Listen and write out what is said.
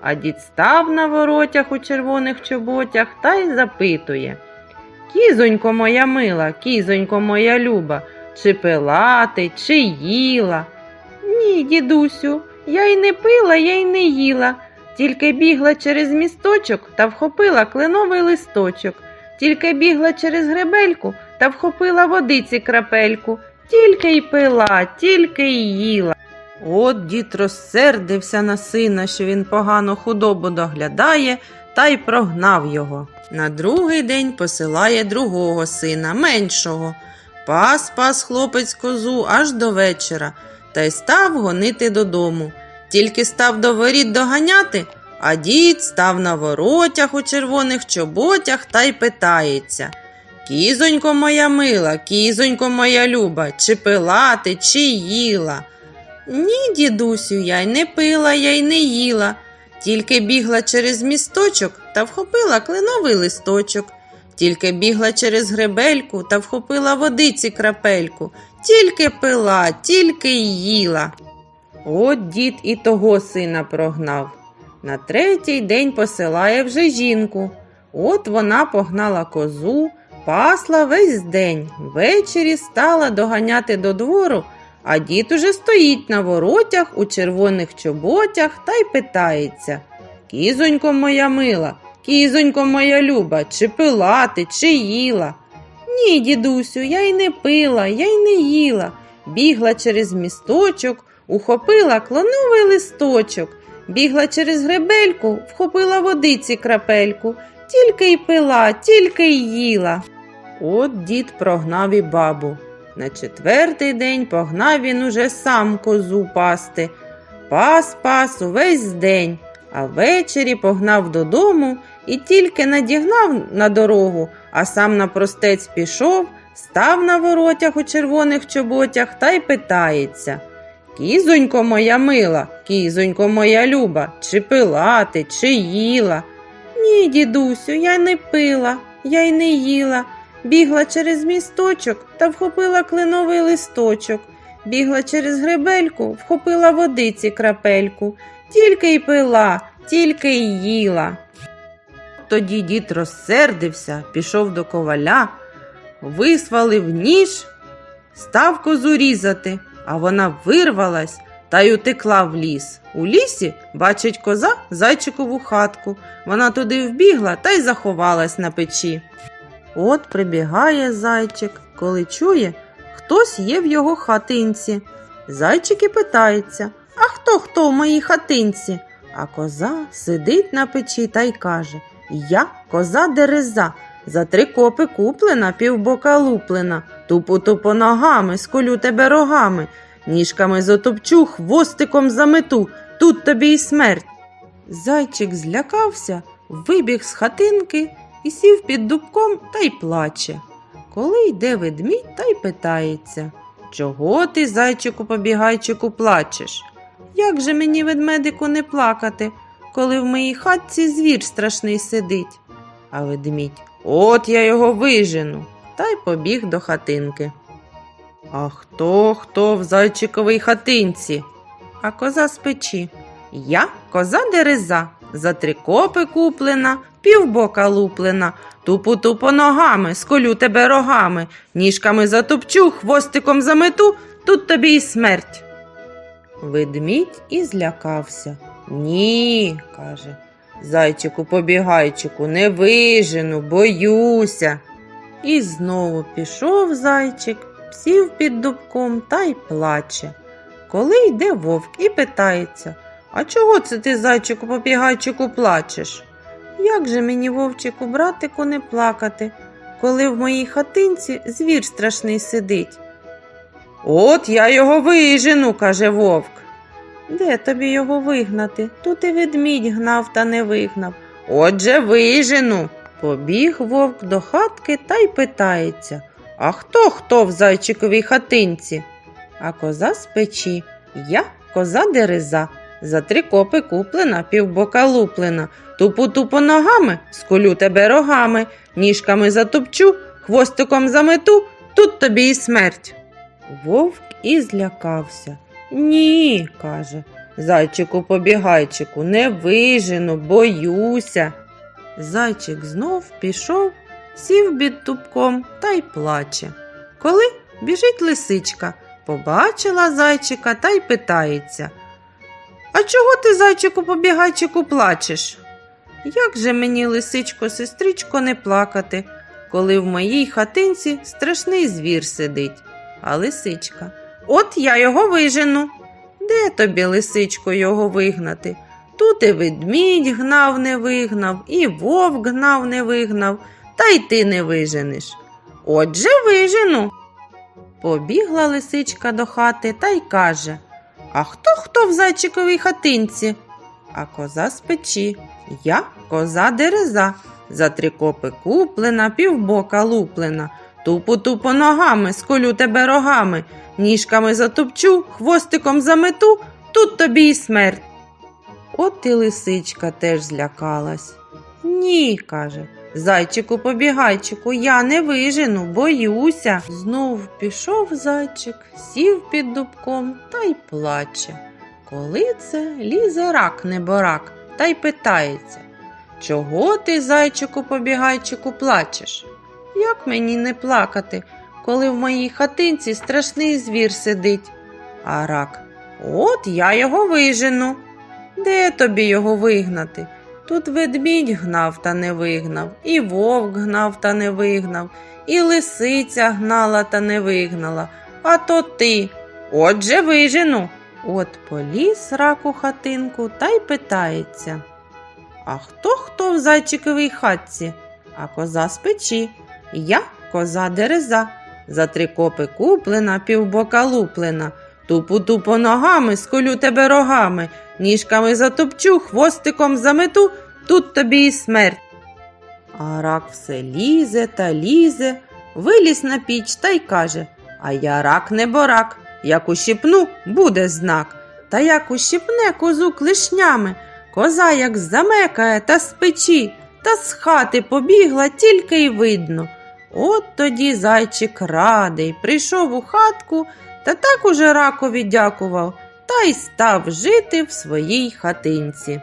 а дід став на воротях у червоних чоботях та й запитує. Кізонько моя мила, кізонько моя люба, чи пила ти, чи їла? Ні, дідусю, я й не пила, я й не їла, тільки бігла через місточок та вхопила кленовий листочок, тільки бігла через гребельку та вхопила водиці крапельку, тільки й пила, тільки й їла. От дід розсердився на сина, що він погано худобу доглядає, та й прогнав його. На другий день посилає другого сина, меншого. Пас пас хлопець козу аж до вечора, та й став гонити додому. Тільки став до воріт доганяти, а дід став на воротях у червоних чоботях та й питається. Кізонько моя мила, кізонько моя люба, чи пила ти, чи їла? Ні, дідусю, я й не пила, я й не їла. Тільки бігла через місточок та вхопила кленовий листочок. Тільки бігла через гребельку та вхопила водиці крапельку. Тільки пила, тільки їла. От дід і того сина прогнав. На третій день посилає вже жінку. От вона погнала козу, пасла весь день. Ввечері стала доганяти до двору, а дід уже стоїть на воротях у червоних чоботях та й питається. Кізонько моя мила, кізонько моя люба, чи пила ти, чи їла? Ні, дідусю, я й не пила, я й не їла. Бігла через місточок, ухопила клоновий листочок, бігла через гребельку, вхопила водиці крапельку, тільки й пила, тільки й їла. От дід прогнав і бабу. На четвертий день погнав він уже сам козу пасти. Пас пас увесь день, а ввечері погнав додому і тільки надігнав на дорогу, а сам на простець пішов, став на воротях у червоних чоботях та й питається. Кізонько моя мила, кізонько моя люба, чи пила ти, чи їла? Ні, дідусю, я не пила, я й не їла. Бігла через місточок та вхопила кленовий листочок. Бігла через гребельку, вхопила водиці крапельку. Тільки й пила, тільки й їла. Тоді дід розсердився, пішов до коваля, висвалив ніж, став козу різати, а вона вирвалась та й утекла в ліс. У лісі бачить коза зайчикову хатку. Вона туди вбігла та й заховалась на печі. От прибігає зайчик, коли чує, хтось є в його хатинці. Зайчик і питається, а хто хто в моїй хатинці? А коза сидить на печі та й каже Я коза дереза, за три копи куплена, півбока луплена, тупу тупо ногами, сколю тебе рогами, ніжками затопчу, хвостиком замету, тут тобі й смерть. Зайчик злякався, вибіг з хатинки і сів під дубком та й плаче. Коли йде ведмідь та й питається Чого ти, зайчику побігайчику, плачеш? Як же мені, ведмедику, не плакати, коли в моїй хатці звір страшний сидить? А ведмідь От я його вижену, та й побіг до хатинки. А хто хто в зайчиковій хатинці? А коза з печі. Я коза дереза, за три копи куплена, півбока луплена, тупу тупо ногами, сколю тебе рогами, ніжками затопчу, хвостиком замету, тут тобі й смерть. Ведмідь і злякався. Ні, каже, зайчику побігайчику, не вижену, боюся. І знову пішов зайчик, сів під дубком та й плаче. Коли йде вовк і питається А чого це ти, зайчику побігайчику, плачеш? Як же мені, вовчику, братику, не плакати, коли в моїй хатинці звір страшний сидить? От я його вижену, каже вовк. Де тобі його вигнати? Тут і ведмідь гнав та не вигнав. Отже, вижену. Побіг вовк до хатки та й питається А хто хто в зайчиковій хатинці? А коза з печі. Я коза дереза. За три копи куплена, півбока луплена. Тупу-тупу ногами, скулю тебе рогами, ніжками затопчу, хвостиком замету, тут тобі і смерть. Вовк і злякався. Ні, каже, зайчику побігайчику, не вижену, боюся. Зайчик знов пішов, сів під тупком та й плаче. Коли біжить лисичка, побачила зайчика та й питається. А чого ти, зайчику побігайчику, плачеш? Як же мені, лисичко, сестричко, не плакати, коли в моїй хатинці страшний звір сидить? А лисичка. От я його вижену. Де тобі, лисичко, його вигнати? Тут і ведмідь гнав, не вигнав, і вовк гнав, не вигнав, та й ти не виженеш. Отже, вижену. Побігла лисичка до хати та й каже А хто хто в зайчиковій хатинці? А коза з печі. Я коза дереза. За три копи куплена, півбока луплена. Тупу-тупу ногами, сколю тебе рогами, ніжками затопчу, хвостиком замету, тут тобі й смерть. От і лисичка теж злякалась. Ні, каже, зайчику побігайчику, я не вижену, боюся. Знов пішов зайчик, сів під дубком та й плаче. Коли це лізе рак неборак та й питається Чого ти, зайчику побігайчику, плачеш? Як мені не плакати, коли в моїй хатинці страшний звір сидить? А рак, от я його вижену. Де тобі його вигнати? Тут ведмідь гнав та не вигнав, і вовк гнав та не вигнав, і лисиця гнала та не вигнала, а то ти. Отже вижену. От поліз рак у хатинку та й питається. А хто хто в зайчиковій хатці? А коза з печі. Я коза дереза. За три копи куплена, півбока луплена. Тупу-тупу ногами, сколю тебе рогами, ніжками затопчу, хвостиком замету, тут тобі і смерть. А рак все лізе та лізе, виліз на піч та й каже А я рак не борак, як ущипну, буде знак. Та як ущипне козу клишнями, коза як замекає та з печі, та з хати побігла тільки й видно. От тоді зайчик радий, прийшов у хатку та так уже ракові дякував, та й став жити в своїй хатинці.